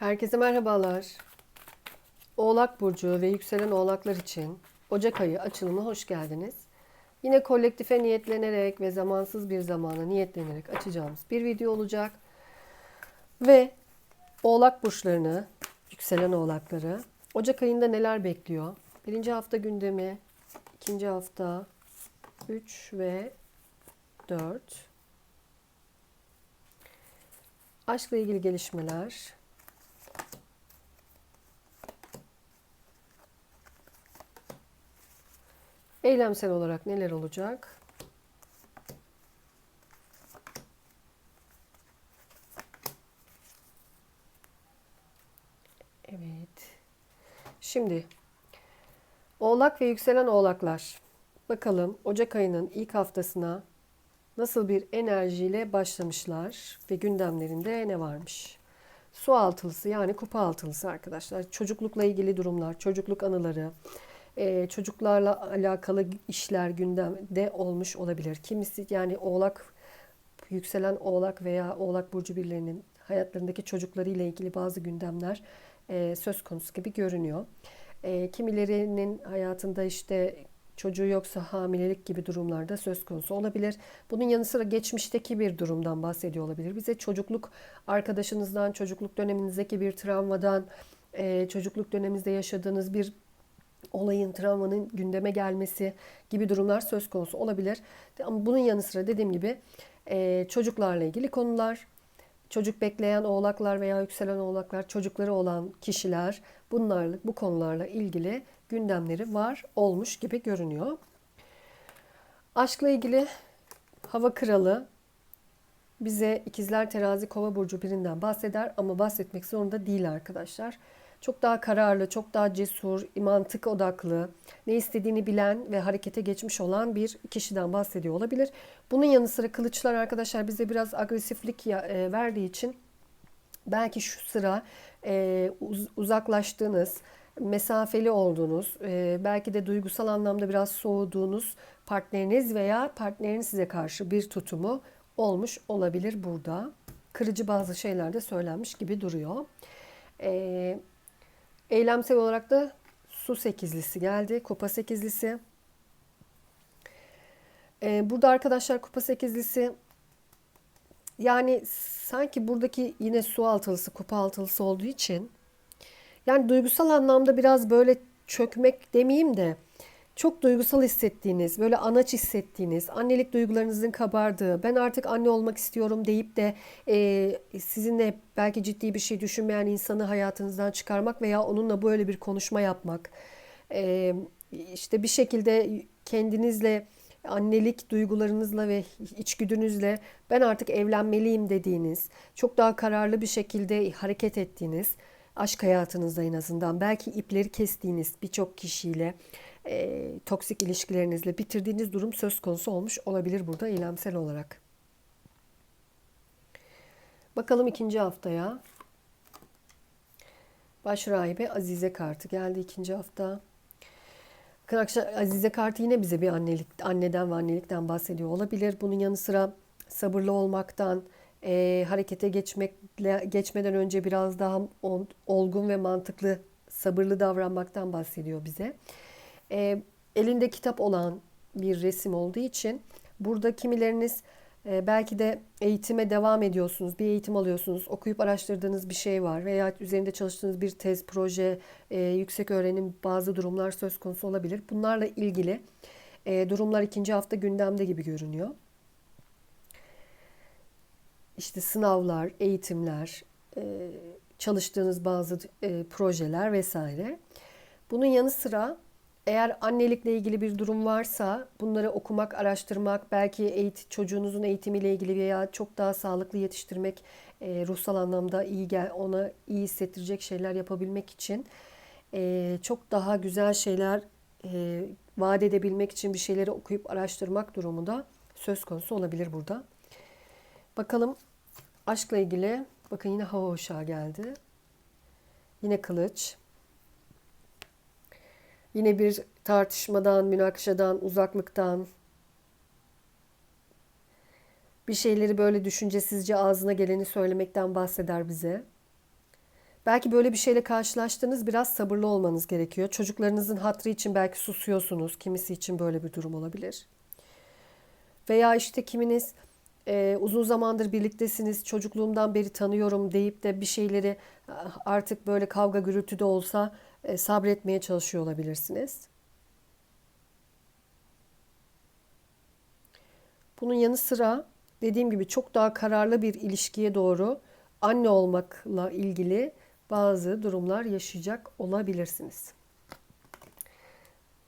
Herkese merhabalar. Oğlak Burcu ve yükselen oğlaklar için Ocak ayı açılımına hoş geldiniz. Yine kolektife niyetlenerek ve zamansız bir zamana niyetlenerek açacağımız bir video olacak. Ve oğlak burçlarını, yükselen oğlakları Ocak ayında neler bekliyor? Birinci hafta gündemi, ikinci hafta 3 ve 4. Aşkla ilgili gelişmeler, Eylemsel olarak neler olacak? Evet. Şimdi Oğlak ve yükselen oğlaklar. Bakalım Ocak ayının ilk haftasına nasıl bir enerjiyle başlamışlar ve gündemlerinde ne varmış? Su altılısı yani kupa altılısı arkadaşlar. Çocuklukla ilgili durumlar, çocukluk anıları, e, çocuklarla alakalı işler gündemde olmuş olabilir. Kimisi yani oğlak, yükselen oğlak veya oğlak burcu birilerinin hayatlarındaki çocuklarıyla ilgili bazı gündemler e, söz konusu gibi görünüyor. E, kimilerinin hayatında işte çocuğu yoksa hamilelik gibi durumlarda söz konusu olabilir. Bunun yanı sıra geçmişteki bir durumdan bahsediyor olabilir. Bize çocukluk arkadaşınızdan, çocukluk döneminizdeki bir travmadan, çocukluk döneminizde yaşadığınız bir olayın, travmanın gündeme gelmesi gibi durumlar söz konusu olabilir. Ama bunun yanı sıra dediğim gibi e, çocuklarla ilgili konular, çocuk bekleyen oğlaklar veya yükselen oğlaklar, çocukları olan kişiler bunlarla bu konularla ilgili gündemleri var olmuş gibi görünüyor. Aşkla ilgili hava kralı bize ikizler terazi kova burcu birinden bahseder ama bahsetmek zorunda değil arkadaşlar. Çok daha kararlı, çok daha cesur, mantık odaklı, ne istediğini bilen ve harekete geçmiş olan bir kişiden bahsediyor olabilir. Bunun yanı sıra kılıçlar arkadaşlar bize biraz agresiflik e, verdiği için belki şu sıra e, uzaklaştığınız, mesafeli olduğunuz, e, belki de duygusal anlamda biraz soğuduğunuz partneriniz veya partnerin size karşı bir tutumu olmuş olabilir burada. Kırıcı bazı şeyler de söylenmiş gibi duruyor. Ee, eylemsel olarak da su sekizlisi geldi. Kupa sekizlisi. Ee, burada arkadaşlar kupa sekizlisi yani sanki buradaki yine su altılısı, kupa altılısı olduğu için yani duygusal anlamda biraz böyle çökmek demeyeyim de çok duygusal hissettiğiniz, böyle anaç hissettiğiniz, annelik duygularınızın kabardığı, ben artık anne olmak istiyorum deyip de e, sizinle belki ciddi bir şey düşünmeyen insanı hayatınızdan çıkarmak veya onunla böyle bir konuşma yapmak. E, işte bir şekilde kendinizle, annelik duygularınızla ve içgüdünüzle ben artık evlenmeliyim dediğiniz, çok daha kararlı bir şekilde hareket ettiğiniz, aşk hayatınızda en azından belki ipleri kestiğiniz birçok kişiyle e, toksik ilişkilerinizle bitirdiğiniz durum söz konusu olmuş olabilir burada eylemsel olarak. Bakalım ikinci haftaya. Baş rahibe Azize kartı geldi ikinci hafta. Bakın Azize kartı yine bize bir annelik, anneden ve annelikten bahsediyor olabilir. Bunun yanı sıra sabırlı olmaktan, e, harekete geçmekle geçmeden önce biraz daha olgun ve mantıklı, sabırlı davranmaktan bahsediyor bize e, elinde kitap olan bir resim olduğu için burada kimileriniz e, belki de eğitime devam ediyorsunuz, bir eğitim alıyorsunuz, okuyup araştırdığınız bir şey var veya üzerinde çalıştığınız bir tez, proje, e, yüksek öğrenim bazı durumlar söz konusu olabilir. Bunlarla ilgili e, durumlar ikinci hafta gündemde gibi görünüyor. İşte sınavlar, eğitimler, e, çalıştığınız bazı e, projeler vesaire. Bunun yanı sıra eğer annelikle ilgili bir durum varsa bunları okumak, araştırmak, belki eğitim, çocuğunuzun eğitimiyle ilgili veya çok daha sağlıklı yetiştirmek, e, ruhsal anlamda iyi gel, ona iyi hissettirecek şeyler yapabilmek için e, çok daha güzel şeyler e, vaat edebilmek için bir şeyleri okuyup araştırmak durumu da söz konusu olabilir burada. Bakalım aşkla ilgili bakın yine hava uşağı geldi. Yine kılıç. Yine bir tartışmadan, münakaşadan, uzaklıktan, bir şeyleri böyle düşüncesizce ağzına geleni söylemekten bahseder bize. Belki böyle bir şeyle karşılaştınız, biraz sabırlı olmanız gerekiyor. Çocuklarınızın hatrı için belki susuyorsunuz. Kimisi için böyle bir durum olabilir. Veya işte kiminiz e, uzun zamandır birliktesiniz, çocukluğumdan beri tanıyorum deyip de bir şeyleri ah, artık böyle kavga gürültü de olsa sabretmeye çalışıyor olabilirsiniz. Bunun yanı sıra dediğim gibi çok daha kararlı bir ilişkiye doğru anne olmakla ilgili bazı durumlar yaşayacak olabilirsiniz.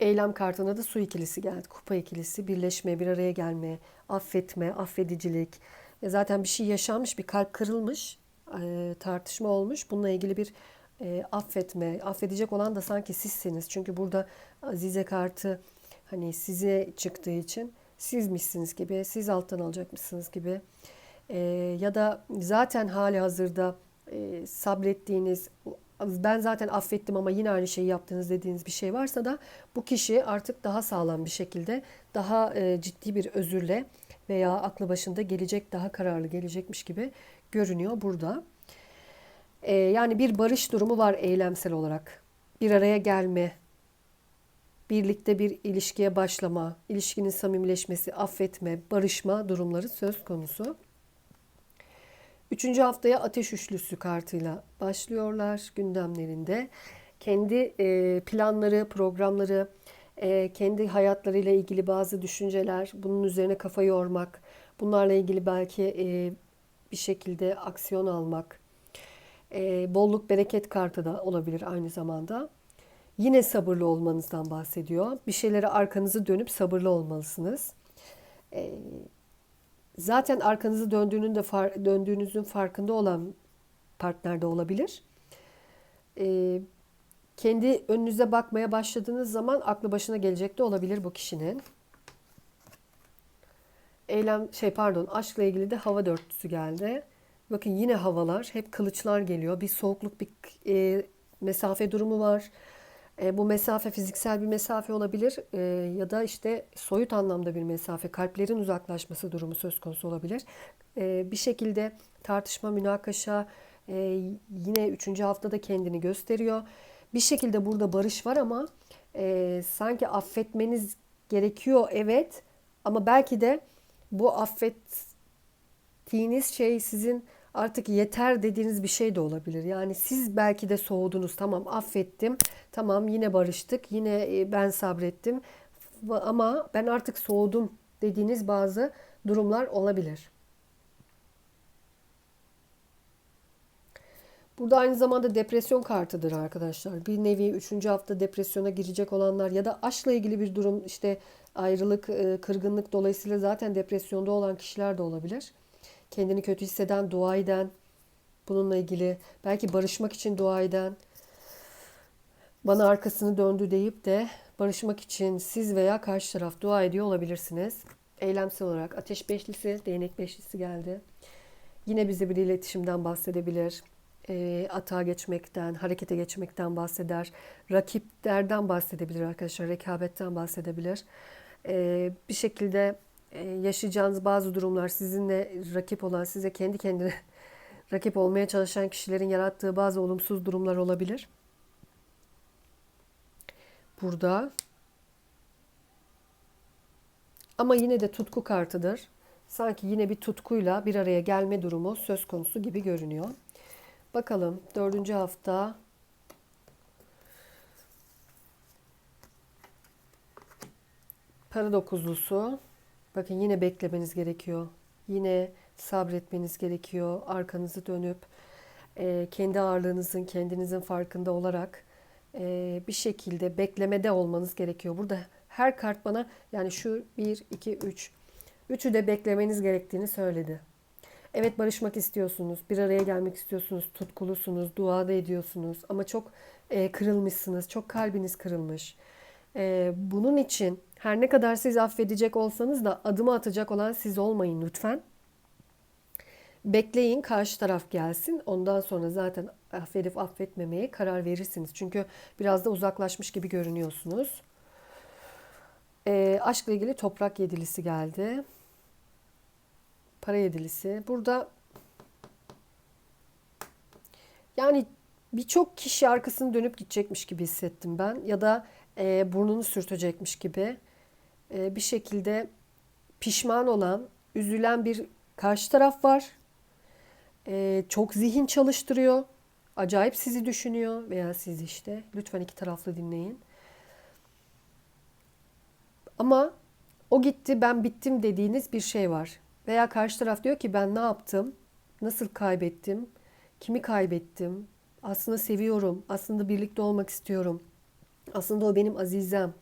Eylem kartına da su ikilisi geldi. Kupa ikilisi, birleşme, bir araya gelme, affetme, affedicilik. E zaten bir şey yaşanmış, bir kalp kırılmış, e, tartışma olmuş. Bununla ilgili bir e, affetme, affedecek olan da sanki sizsiniz. Çünkü burada Azize kartı hani size çıktığı için sizmişsiniz gibi, siz alttan alacakmışsınız gibi. E, ya da zaten hali hazırda e, sabrettiğiniz, ben zaten affettim ama yine aynı şeyi yaptınız dediğiniz bir şey varsa da bu kişi artık daha sağlam bir şekilde, daha e, ciddi bir özürle veya aklı başında gelecek, daha kararlı gelecekmiş gibi görünüyor burada. E, yani bir barış durumu var eylemsel olarak. Bir araya gelme, birlikte bir ilişkiye başlama, ilişkinin samimileşmesi, affetme, barışma durumları söz konusu. Üçüncü haftaya ateş üçlüsü kartıyla başlıyorlar gündemlerinde. Kendi e, planları, programları, e, kendi hayatlarıyla ilgili bazı düşünceler, bunun üzerine kafa yormak, bunlarla ilgili belki e, bir şekilde aksiyon almak, bolluk bereket kartı da olabilir aynı zamanda. Yine sabırlı olmanızdan bahsediyor. Bir şeylere arkanızı dönüp sabırlı olmalısınız zaten arkanızı döndüğünün de döndüğünüzün farkında olan partner de olabilir. Ee, kendi önünüze bakmaya başladığınız zaman aklı başına gelecek de olabilir bu kişinin. Eylem şey pardon aşkla ilgili de hava dörtlüsü geldi. Bakın yine havalar hep kılıçlar geliyor. Bir soğukluk bir e, mesafe durumu var. E, bu mesafe fiziksel bir mesafe olabilir e, ya da işte soyut anlamda bir mesafe, kalplerin uzaklaşması durumu söz konusu olabilir. E, bir şekilde tartışma, münakaşa e, yine üçüncü haftada kendini gösteriyor. Bir şekilde burada barış var ama e, sanki affetmeniz gerekiyor evet ama belki de bu affettiğiniz şey sizin artık yeter dediğiniz bir şey de olabilir. Yani siz belki de soğudunuz. Tamam affettim. Tamam yine barıştık. Yine e, ben sabrettim. Ama ben artık soğudum dediğiniz bazı durumlar olabilir. Burada aynı zamanda depresyon kartıdır arkadaşlar. Bir nevi 3. hafta depresyona girecek olanlar ya da aşkla ilgili bir durum işte ayrılık, e, kırgınlık dolayısıyla zaten depresyonda olan kişiler de olabilir kendini kötü hisseden, dua eden, bununla ilgili belki barışmak için dua eden, bana arkasını döndü deyip de barışmak için siz veya karşı taraf dua ediyor olabilirsiniz. Eylemsel olarak ateş beşlisi, değnek beşlisi geldi. Yine bize bir iletişimden bahsedebilir. E, atağa geçmekten, harekete geçmekten bahseder. Rakiplerden bahsedebilir arkadaşlar. Rekabetten bahsedebilir. E, bir şekilde yaşayacağınız bazı durumlar sizinle rakip olan, size kendi kendine rakip olmaya çalışan kişilerin yarattığı bazı olumsuz durumlar olabilir. Burada ama yine de tutku kartıdır. Sanki yine bir tutkuyla bir araya gelme durumu söz konusu gibi görünüyor. Bakalım dördüncü hafta para dokuzlusu Bakın yine beklemeniz gerekiyor. Yine sabretmeniz gerekiyor. Arkanızı dönüp e, kendi ağırlığınızın, kendinizin farkında olarak e, bir şekilde beklemede olmanız gerekiyor. Burada her kart bana yani şu 1, 2, 3. Üçü de beklemeniz gerektiğini söyledi. Evet barışmak istiyorsunuz, bir araya gelmek istiyorsunuz, tutkulusunuz, duada ediyorsunuz ama çok e, kırılmışsınız, çok kalbiniz kırılmış. E, bunun için her ne kadar siz affedecek olsanız da adımı atacak olan siz olmayın lütfen. Bekleyin karşı taraf gelsin. Ondan sonra zaten affedip affetmemeye karar verirsiniz. Çünkü biraz da uzaklaşmış gibi görünüyorsunuz. E, aşkla ilgili toprak yedilisi geldi. Para yedilisi. Burada yani birçok kişi arkasını dönüp gidecekmiş gibi hissettim ben. Ya da e, burnunu sürtecekmiş gibi. E, bir şekilde pişman olan, üzülen bir karşı taraf var. E, çok zihin çalıştırıyor. Acayip sizi düşünüyor veya siz işte. Lütfen iki taraflı dinleyin. Ama o gitti ben bittim dediğiniz bir şey var. Veya karşı taraf diyor ki ben ne yaptım? Nasıl kaybettim? Kimi kaybettim? Aslında seviyorum. Aslında birlikte olmak istiyorum. Aslında o benim azizem.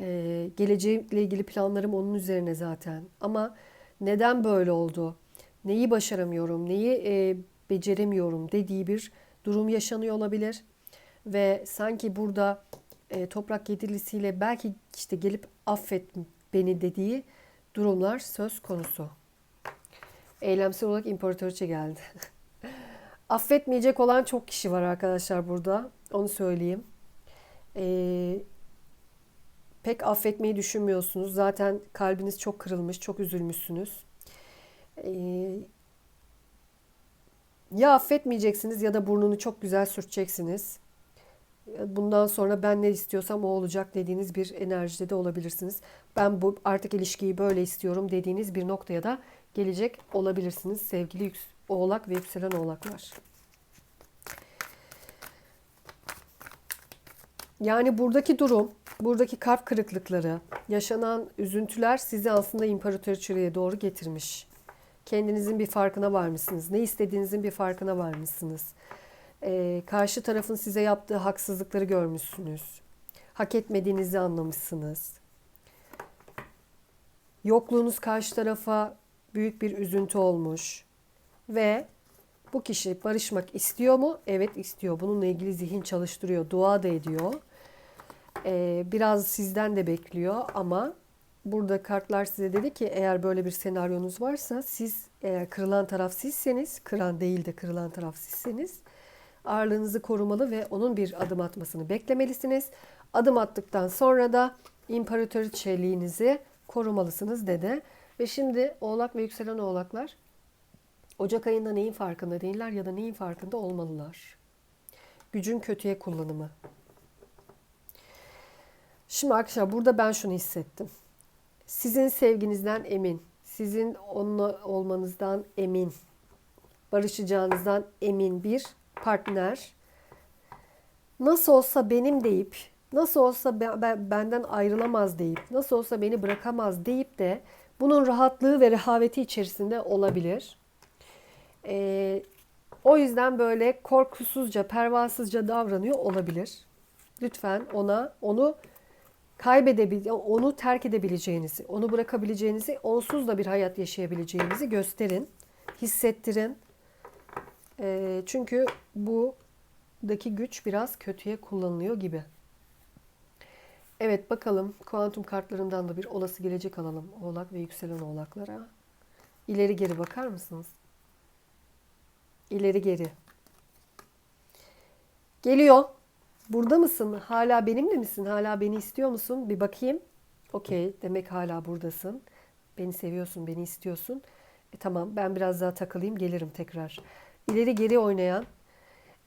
Ee, geleceğimle ilgili planlarım onun üzerine zaten. Ama neden böyle oldu? Neyi başaramıyorum? Neyi e, beceremiyorum dediği bir durum yaşanıyor olabilir. Ve sanki burada e, toprak yedilisiyle belki işte gelip affet beni dediği durumlar söz konusu. Eylemsel olarak imparatoriçe geldi. Affetmeyecek olan çok kişi var arkadaşlar burada. Onu söyleyeyim. Ee, pek affetmeyi düşünmüyorsunuz. Zaten kalbiniz çok kırılmış, çok üzülmüşsünüz. Ee, ya affetmeyeceksiniz ya da burnunu çok güzel sürteceksiniz. Bundan sonra ben ne istiyorsam o olacak dediğiniz bir enerjide de olabilirsiniz. Ben bu artık ilişkiyi böyle istiyorum dediğiniz bir noktaya da gelecek olabilirsiniz sevgili oğlak ve yükselen oğlaklar. Yani buradaki durum, buradaki kalp kırıklıkları, yaşanan üzüntüler sizi aslında imparatoriçeliğe doğru getirmiş. Kendinizin bir farkına varmışsınız. Ne istediğinizin bir farkına varmışsınız. Ee, karşı tarafın size yaptığı haksızlıkları görmüşsünüz. Hak etmediğinizi anlamışsınız. Yokluğunuz karşı tarafa büyük bir üzüntü olmuş. Ve bu kişi barışmak istiyor mu? Evet istiyor. Bununla ilgili zihin çalıştırıyor. Dua da ediyor. Ee, biraz sizden de bekliyor ama burada kartlar size dedi ki eğer böyle bir senaryonuz varsa siz eğer kırılan taraf sizseniz, kıran değil de kırılan taraf sizseniz ağırlığınızı korumalı ve onun bir adım atmasını beklemelisiniz. Adım attıktan sonra da imparatoriçeliğinizi korumalısınız dedi. Ve şimdi oğlak ve yükselen oğlaklar Ocak ayında neyin farkında değiller ya da neyin farkında olmalılar. Gücün kötüye kullanımı. Şimdi arkadaşlar burada ben şunu hissettim. Sizin sevginizden emin, sizin onunla olmanızdan emin, barışacağınızdan emin bir partner nasıl olsa benim deyip, nasıl olsa benden ayrılamaz deyip, nasıl olsa beni bırakamaz deyip de bunun rahatlığı ve rehaveti içerisinde olabilir. Ee, o yüzden böyle korkusuzca, pervasızca davranıyor olabilir. Lütfen ona onu kaybedebil, onu terk edebileceğinizi, onu bırakabileceğinizi, onsuz da bir hayat yaşayabileceğinizi gösterin, hissettirin. E, çünkü buradaki güç biraz kötüye kullanılıyor gibi. Evet bakalım kuantum kartlarından da bir olası gelecek alalım. Oğlak ve yükselen oğlaklara. İleri geri bakar mısınız? İleri geri. Geliyor. Burada mısın? Hala benimle misin? Hala beni istiyor musun? Bir bakayım. Okey. Demek hala buradasın. Beni seviyorsun, beni istiyorsun. E, tamam ben biraz daha takılayım gelirim tekrar. İleri geri oynayan,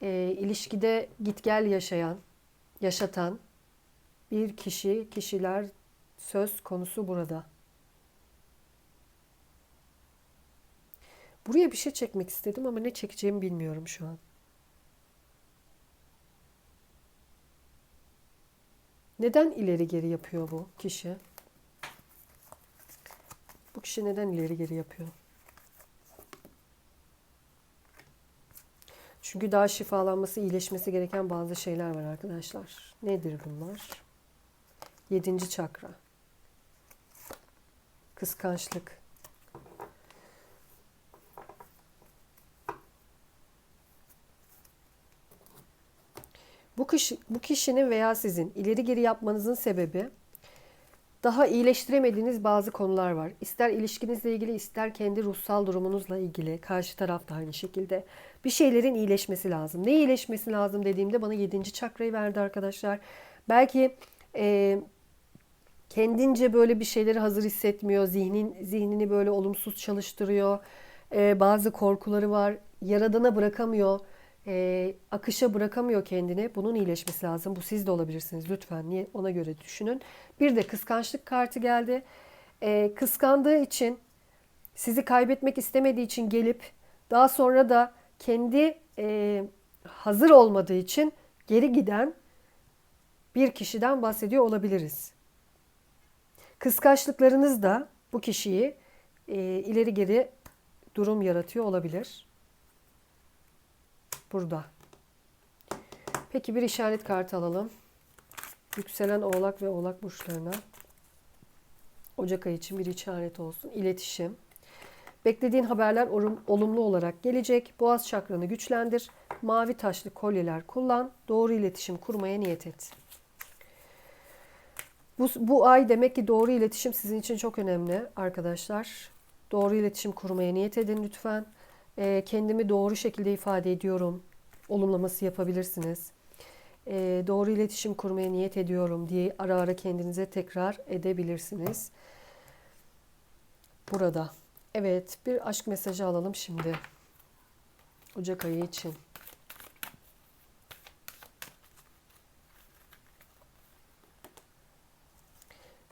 e, ilişkide git gel yaşayan, yaşatan bir kişi, kişiler söz konusu burada. Buraya bir şey çekmek istedim ama ne çekeceğimi bilmiyorum şu an. Neden ileri geri yapıyor bu kişi? Bu kişi neden ileri geri yapıyor? Çünkü daha şifalanması, iyileşmesi gereken bazı şeyler var arkadaşlar. Nedir bunlar? Yedinci çakra. Kıskançlık. Bu kişi, bu kişinin veya sizin ileri geri yapmanızın sebebi daha iyileştiremediğiniz bazı konular var. İster ilişkinizle ilgili, ister kendi ruhsal durumunuzla ilgili, karşı taraf da aynı şekilde bir şeylerin iyileşmesi lazım. Ne iyileşmesi lazım dediğimde bana yedinci çakrayı verdi arkadaşlar. Belki e, kendince böyle bir şeyleri hazır hissetmiyor, zihnin zihnini böyle olumsuz çalıştırıyor. E, bazı korkuları var, yaradana bırakamıyor e, akışa bırakamıyor kendini. Bunun iyileşmesi lazım. Bu siz de olabilirsiniz lütfen. Niye ona göre düşünün. Bir de kıskançlık kartı geldi. E, kıskandığı için sizi kaybetmek istemediği için gelip daha sonra da kendi e, hazır olmadığı için geri giden bir kişiden bahsediyor olabiliriz. Kıskançlıklarınız da bu kişiyi e, ileri geri durum yaratıyor olabilir. Burada. Peki bir işaret kartı alalım. Yükselen oğlak ve oğlak burçlarına. Ocak ayı için bir işaret olsun. İletişim. Beklediğin haberler olumlu olarak gelecek. Boğaz çakranı güçlendir. Mavi taşlı kolyeler kullan. Doğru iletişim kurmaya niyet et. Bu, bu ay demek ki doğru iletişim sizin için çok önemli arkadaşlar. Doğru iletişim kurmaya niyet edin lütfen. E, kendimi doğru şekilde ifade ediyorum. Olumlaması yapabilirsiniz. E, doğru iletişim kurmaya niyet ediyorum diye ara ara kendinize tekrar edebilirsiniz. Burada. Evet bir aşk mesajı alalım şimdi. Ocak ayı için.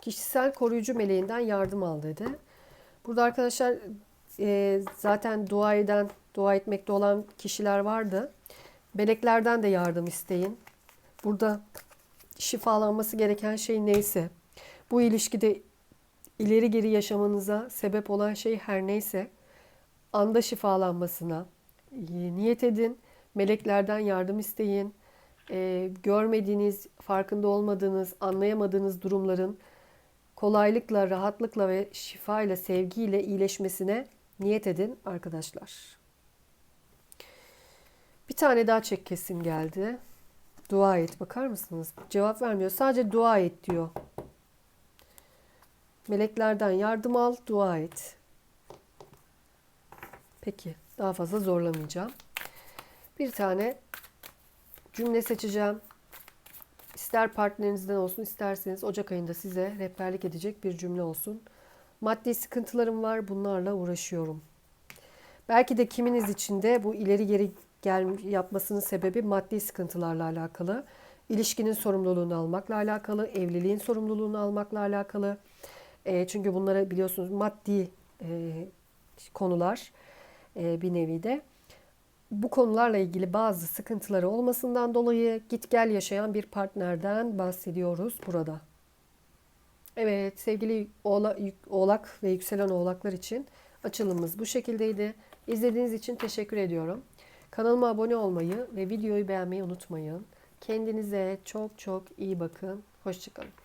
Kişisel koruyucu meleğinden yardım al dedi. Burada arkadaşlar e, zaten dua eden, dua etmekte olan kişiler vardı. Meleklerden de yardım isteyin. Burada şifalanması gereken şey neyse, bu ilişkide ileri geri yaşamanıza sebep olan şey her neyse, anda şifalanmasına e, niyet edin. Meleklerden yardım isteyin. E, görmediğiniz, farkında olmadığınız, anlayamadığınız durumların kolaylıkla, rahatlıkla ve şifayla, sevgiyle iyileşmesine niyet edin arkadaşlar. Bir tane daha çek kesim geldi. Dua et. Bakar mısınız? Cevap vermiyor. Sadece dua et diyor. Meleklerden yardım al, dua et. Peki. Daha fazla zorlamayacağım. Bir tane cümle seçeceğim. İster partnerinizden olsun, isterseniz Ocak ayında size rehberlik edecek bir cümle olsun. Maddi sıkıntılarım var, bunlarla uğraşıyorum. Belki de kiminiz için de bu ileri geri gel yapmasının sebebi maddi sıkıntılarla alakalı. İlişkinin sorumluluğunu almakla alakalı, evliliğin sorumluluğunu almakla alakalı. E, çünkü bunları biliyorsunuz maddi e, konular e, bir nevi de bu konularla ilgili bazı sıkıntıları olmasından dolayı git gel yaşayan bir partnerden bahsediyoruz burada. Evet sevgili oğlak, oğlak ve yükselen oğlaklar için açılımımız bu şekildeydi. İzlediğiniz için teşekkür ediyorum. Kanalıma abone olmayı ve videoyu beğenmeyi unutmayın. Kendinize çok çok iyi bakın. Hoşçakalın.